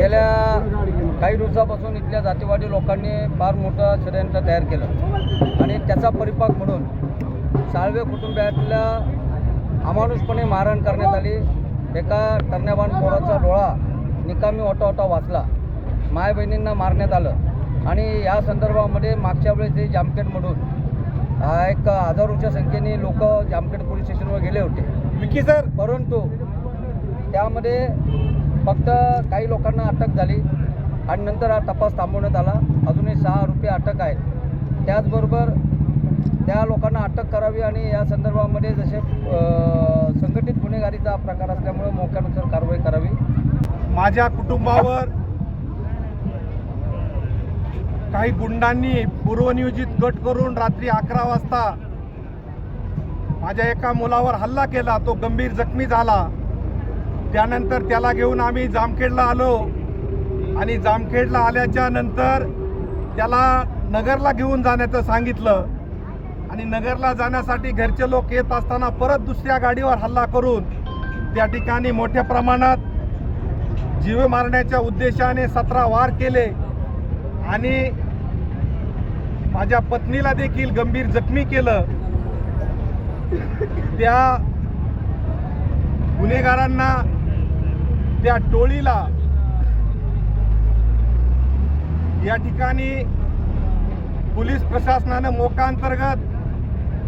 गेल्या काही दिवसापासून इथल्या जातीवादी लोकांनी फार मोठं षडयंत्र तयार केलं. आणि त्याचा परिपाक म्हणून साळवे कुटुंबियातल्या अमानुषपणे मारहाण करण्यात आली. एका टर्ण्याबाण पोराचा डोळा निकामी ओटा ओटा वाचला. माय बहिणींना मारण्यात आलं. आणि या संदर्भामध्ये मागच्या वेळेस जे जामखेडमधून एक हजारोच्या संख्येने लोक जामखेड पोलीस स्टेशनवर गेले होते. विकी सर. परंतु त्यामध्ये फक्त काही लोकांना अटक झाली आणि नंतर हा तपास थांबवण्यात आला. अजूनही सहा रुपये अटक आहेत. त्याचबरोबर त्या लोकांना अटक करावी आणि या संदर्भामध्ये जसे संघटित गुन्हेगारीचा प्रकार असल्यामुळे मोक्यानुसार कारवाई करावी. माझ्या कुटुंबावर काही गुंडांनी पूर्वनियोजित गट करून रात्री अकरा वाजता माझ्या एका मुलावर हल्ला केला. तो गंभीर जखमी झाला. त्यानंतर त्याला घेऊन आम्ही जामखेडला आलो. आणि जामखेडला आल्याच्यानंतर त्याला नगरला घेऊन जाण्याचं सांगितलं. आणि नगरला जाण्यासाठी घरचे लोक येत असताना परत दुसऱ्या गाडीवर हल्ला करून त्या ठिकाणी मोठ्या प्रमाणात जीवे मारण्याच्या उद्देशाने सतरा वार केले. आणि माझ्या पत्नीला देखील गंभीर जखमी केलं. त्या गुन्हेगारांना त्या टोळीला या ठिकाणी पोलीस प्रशासनानं मोका अंतर्गत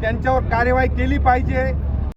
त्यांच्यावर कार्यवाही केली पाहिजे.